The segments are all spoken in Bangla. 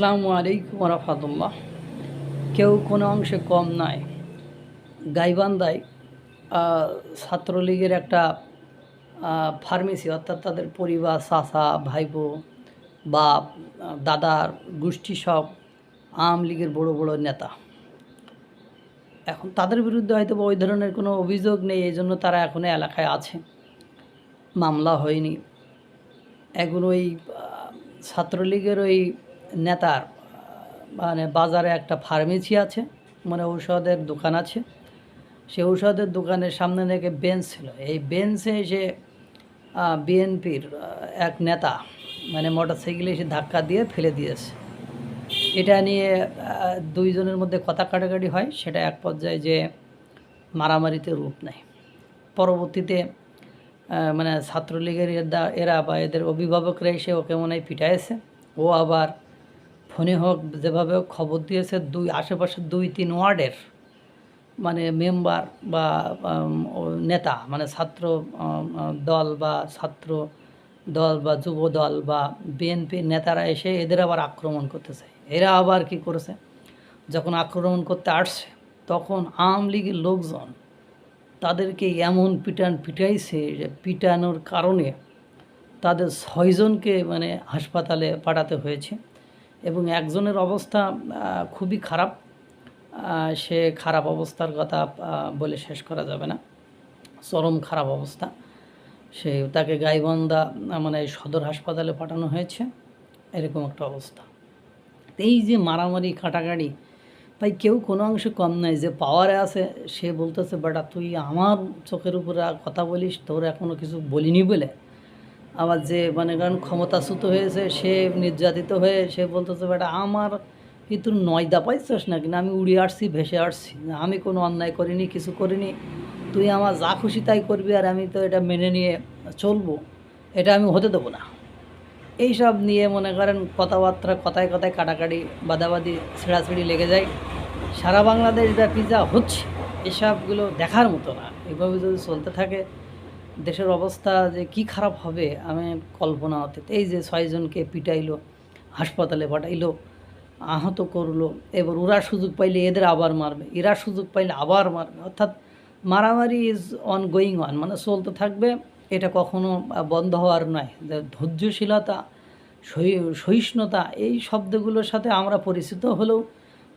আসসালামু আলাইকুম রহমতুল্লাহ কেউ কোনো অংশে কম নয় গাইবান্ধায় আহ, ছাত্রলীগের একটা ফার্মেসি অর্থাৎ তাদের পরিবার চাচা ভাইপো বা দাদার গোষ্ঠী সব আওয়ামী লীগের বড় বড় নেতা। এখন তাদের বিরুদ্ধে হয়তো ওই ধরনের কোনো অভিযোগ নেই এই জন্য তারা এখনও এলাকায় আছে। মামলা হয়নি। এখন ওই ছাত্রলীগের ওই নেতার মানে বাজারে একটা ফার্মেসি আছে মানে ঔষধের দোকান আছে। সেই ঔষধের দোকানের সামনে নাকি বেঞ্চ ছিল। এই বেঞ্চে এসে বিএনপির এক নেতা মানে মোটর সাইকেলে এসে ধাক্কা দিয়ে ফেলে দিয়েছে। এটা নিয়ে দুইজনের মধ্যে কথা কাটাকাটি হয়। সেটা এক পর্যায়ে যে মারামারিতে রূপ নেয়। পরবর্তীতে মানে ছাত্রলীগের এরা বা এদের অভিভাবকরা এসে ওকে মনে হয় পিটাইছে। ও আবার ফোনে হোক যেভাবে খবর দিয়েছে দুই, আশেপাশের দুই, তিন ওয়ার্ডের মানে মেম্বার বা নেতা মানে ছাত্র দল বা ছাত্র দল বা যুব দল বা বিএনপির নেতারা এসে এদের আবার আক্রমণ করতে চায় এরা আবার কি করেছে? যখন আক্রমণ করতে আসছে, তখন আওয়ামী লীগের লোকজন তাদেরকে এমন পিটান পিটাইছে যে পিটানোর কারণে তাদের ছয়জনকে মানে হাসপাতালে পাঠাতে হয়েছে। এবং একজনের অবস্থা খুবই খারাপ। সে খারাপ অবস্থার কথা বলে শেষ করা যাবে না। চরম খারাপ অবস্থা। সে, তাকে গাইবান্ধা মানে সদর হাসপাতালে পাঠানো হয়েছে। এরকম একটা অবস্থা। এই যে মারামারি কাটাকাটি ভাই কেউ কোনো অংশে কম নাই। যে পাওয়ারে আছে, সে বলতেছে, বেটা, তুই আমার চোখের উপরে কথা বলিস, তোর এখনও কিছু বলিনি বলে? আবার যে মানে কারণ ক্ষমতাচ্যুত হয়েছে, সে নির্যাতিত হয়ে সে বলতেছে, বেটা, আমার কি তুই নয়দা পাইছিস না, আমি উড়ে আসছি, ভেসে আসছি। আমি কোনো অন্যায় করিনি, কিছু করিনি। তুই আমার যা খুশি তাই করবি আর আমি তো এটা মেনে নিয়ে চলবো। এটা আমি হতে দেবো না। এইসব নিয়ে মনে করেন কথাবার্তা কথায় কথায় কাটাকাটি, বাদাবাদি, ছেঁড়াছেড়ি লেগে যায়। সারা বাংলাদেশ ব্যাপী যা হচ্ছে, এসবগুলো দেখার মতো না। এভাবে যদি চলতে থাকে দেশের অবস্থা যে কি খারাপ হবে, আমি কল্পনা হতে এই যে ছয়জনকে পিটাইলো, হাসপাতালে পাঠাইলো, আহত করল, এবার ওরা সুযোগ পাইলে এদের আবার মারবে, এরা সুযোগ পাইলে আবার মারবে, অর্থাৎ মারামারি ইজ অন গোয়িং অন মানে চলতে থাকবে, এটা কখনো বন্ধ হওয়ার নয়। ধৈর্যশীলতা, সহি- সহিষ্ণুতা, এই শব্দগুলোর সাথে আমরা পরিচিত হলেও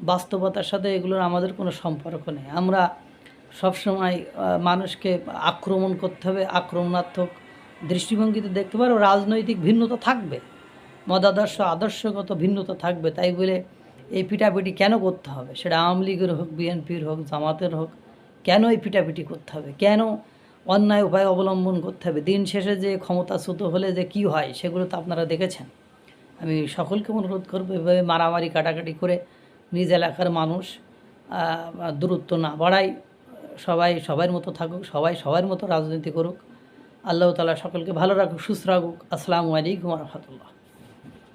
বাস্তবতার সাথে এগুলোর আমাদের কোনো সম্পর্ক নেই। আমরা সবসময় মানুষকে আক্রমণ করতে হবে, আক্রমণাত্মক দৃষ্টিভঙ্গিতে দেখতে পারো, রাজনৈতিক ভিন্নতা থাকবে, মতাদর্শ, আদর্শগত ভিন্নতা থাকবে, তাই বলে এই পিটাপিটি কেন করতে হবে? সেটা আওয়ামী লীগের হোক, বিএনপির হোক, জামাতের হোক, কেন এই পিটাপিটি করতে হবে? কেন অন্যায় উপায় অবলম্বন করতে হবে? দিন শেষে যে ক্ষমতাচ্যুত হলে যে কি হয়, সেগুলো তো আপনারা দেখেছেন। আমি সকলকে অনুরোধ করব, এভাবে মারামারি, কাটাকাটি করে নিজ এলাকার মানুষ দূরত্ব না বাড়াই সবাই সবার মতো থাকুক, সবাই সবার মতো রাজনীতি করুক। আল্লাহ তালা সকলকে ভালো রাখুক, সুস্থ রাখুক। আসসালামু আলাইকুম রহমতুল্লাহ।